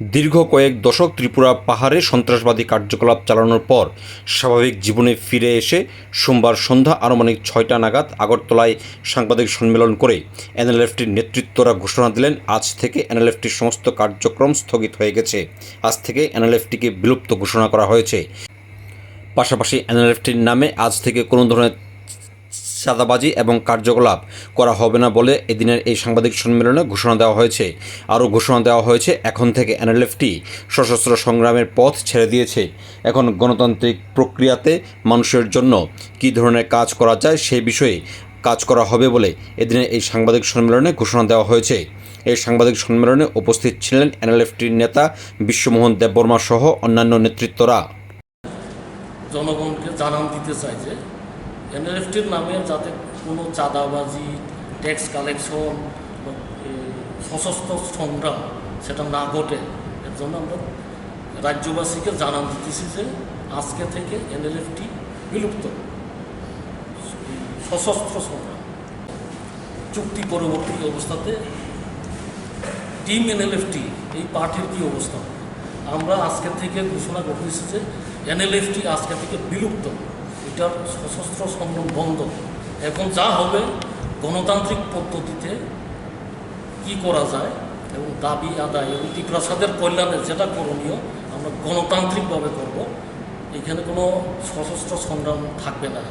দীর্ঘ কয়েক দশক ত্রিপুরা পাহাড়ে সন্ত্রাসবাদী কার্যকলাপ চালানোর পর স্বাভাবিক জীবনে ফিরে এসে সোমবার সন্ধ্যা আনুমানিক ছয়টা নাগাদ আগরতলায় সাংবাদিক সম্মেলন করে এনএলএফটির নেতৃত্বরা ঘোষণা দিলেন, আজ থেকে এনএলএফটির সমস্ত কার্যক্রম স্থগিত হয়ে গেছে। আজ থেকে এনএলএফটিকে বিলুপ্ত ঘোষণা করা হয়েছে। পাশাপাশি এনএলএফটির নামে আজ থেকে কোনো ধরনের চাঁদাবাজি এবং কার্যকলাপ করা হবে না বলে এদিনের এই সাংবাদিক সম্মেলনে ঘোষণা দেওয়া হয়েছে। আরও ঘোষণা দেওয়া হয়েছে, এখন থেকে এনএলএফটি সশস্ত্র সংগ্রামের পথ ছেড়ে দিয়েছে। এখন গণতান্ত্রিক প্রক্রিয়াতে মানুষের জন্য কী ধরনের কাজ করা যায় সেই বিষয়ে কাজ করা হবে বলে এদিনের এই সাংবাদিক সম্মেলনে ঘোষণা দেওয়া হয়েছে। এই সাংবাদিক সম্মেলনে উপস্থিত ছিলেন এনএলএফটির নেতা বিশ্বমোহন দেববর্মা সহ অন্যান্য নেতৃত্বরা। জনগণকে জানান দিতে চাই যে এনএলএফটির নামে যাতে কোনো চাঁদাবাজি ট্যাক্স কালেকশন সশস্ত্র সংগ্রাম সেটা না ঘটে, এর জন্য আমরা রাজ্যবাসীকে জানান দিতেছি যে আজকে থেকে এনএলএফটি বিলুপ্ত। সশস্ত্র সংগ্রাম। চুক্তি পরবর্তী অবস্থাতে টিম এনএলএফটি, এই পার্টির কি অবস্থা? আমরা আজকে থেকে ঘোষণা করতেছি যে এনএলএফটি আজকে থেকে বিলুপ্ত। এটার সশস্ত্র সংগ্রাম বন্ধ। এখন যা হবে গণতান্ত্রিক পদ্ধতিতে কি করা যায় এবং দাবি, আদায় এবং টিপ্রাসাদের কল্যাণে যেটা করণীয়, আমরা গণতান্ত্রিকভাবে করব। এখানে কোনো সশস্ত্র সংগ্রাম থাকবে না।